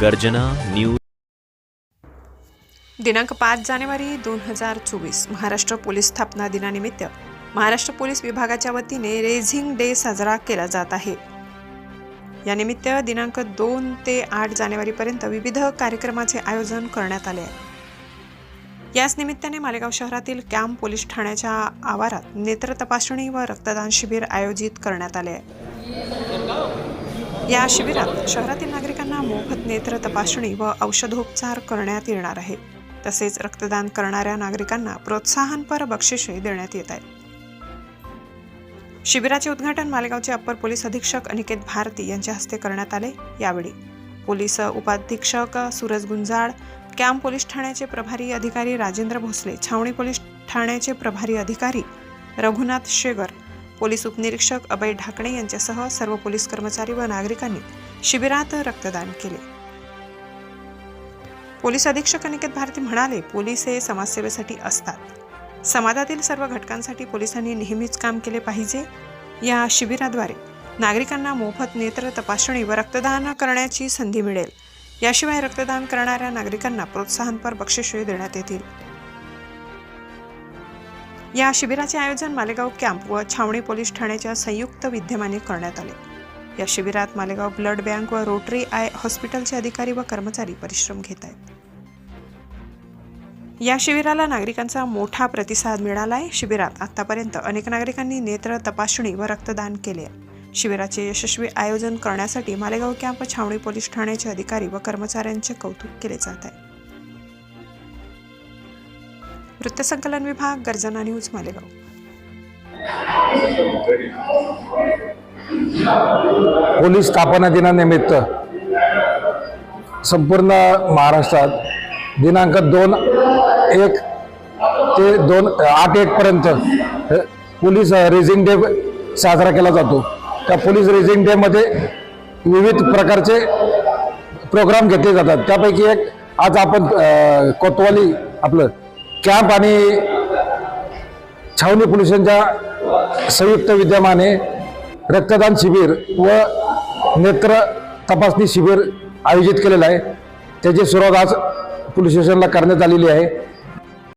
गर्जना न्यूज दिनांक पाच जानेवारी दोन हजार चोवीस महाराष्ट्र पोलीस स्थापना दिनानिमित्त महाराष्ट्र पोलीस विभागाच्या वतीने रेझिंग डे साजरा केला जात आहे. यानिमित्त दिनांक दोन ते आठ जानेवारीपर्यंत विविध कार्यक्रमाचे आयोजन करण्यात आले आहे. याच निमित्ताने मालेगाव शहरातील कॅम्प पोलीस ठाण्याच्या आवारात नेत्र तपासणी व रक्तदान शिबिर आयोजित करण्यात आले आहे. या शिबिरात शहरातील नागरिक रुग्णांना मोफत नेत्र तपासणी व औषधोपचार करण्यात येणार आहे. तसेच रक्तदान करणाऱ्या नागरिकांना प्रोत्साहनपर बक्षिसे देण्यात येत आहेत. शिबिराचे उद्घाटन मालेगावचे अप्पर पोलीस अधीक्षक अनिकेत भारती यांच्या हस्ते करण्यात आले. यावेळी पोलीस उपाधीक्षक सूरज गुंजाळ कॅम्प पोलीस ठाण्याचे प्रभारी अधिकारी राजेंद्र भोसले छावणी पोलीस ठाण्याचे प्रभारी अधिकारी रघुनाथ शेगर पोलीस उपनिरीक्षक अभय ढाकणे यांच्यासह सर्व पोलीस कर्मचारी व नागरिकांनी शिबिरात रक्तदान केले. पोलीस अधीक्षक अनिकेत भारती म्हणाले पोलीस हे समाजसेवेसाठी असतात. समाजातील सर्व घटकांसाठी पोलिसांनी नेहमीच काम केले पाहिजे. या शिबिराद्वारे नागरिकांना मोफत नेत्र तपासणी व रक्तदान करण्याची संधी मिळेल. याशिवाय रक्तदान करणाऱ्या नागरिकांना प्रोत्साहनपर बक्षिसही देण्यात येतील. या शिबिराचे आयोजन मालेगाव कॅम्प व छावणी पोलीस ठाण्याच्या संयुक्त विद्यमाने करण्यात आले. या शिबिरात मालेगाव ब्लड बँक व रोटरी आय हॉस्पिटलचे अधिकारी व कर्मचारी परिश्रम घेत आहेत. या शिबिराला नागरिकांचा मोठा प्रतिसाद मिळाला आहे शिबिरात आतापर्यंत अनेक नागरिकांनी नेत्र तपासणी व रक्तदान केले आहे. शिबिराचे यशस्वी आयोजन करण्यासाठी मालेगाव कॅम्प छावणी पोलीस ठाण्याचे अधिकारी व कर्मचाऱ्यांचे कौतुक केले जात आहे. वृत्तसंकलन विभाग गर्जना न्यूज मालेगाव. पोलीस स्थापना दिनानिमित्त संपूर्ण महाराष्ट्रात दिनांक दोन एक ते दोन आठ एकपर्यंत अ, पोलीस रेझिंग डे साजरा केला जातो. त्या पोलीस रेझिंग डेमध्ये विविध प्रकारचे प्रोग्राम घेतले जातात. त्यापैकी एक आज आपण कोतवाली आपलं कॅम्प आणि छावणी पोलिसांच्या संयुक्त विद्यमाने रक्तदान शिबिर व नेत्र तपासणी शिबिर आयोजित केलेलं आहे. त्याची सुरुवात आज पोलीस स्टेशनला करण्यात आलेली आहे.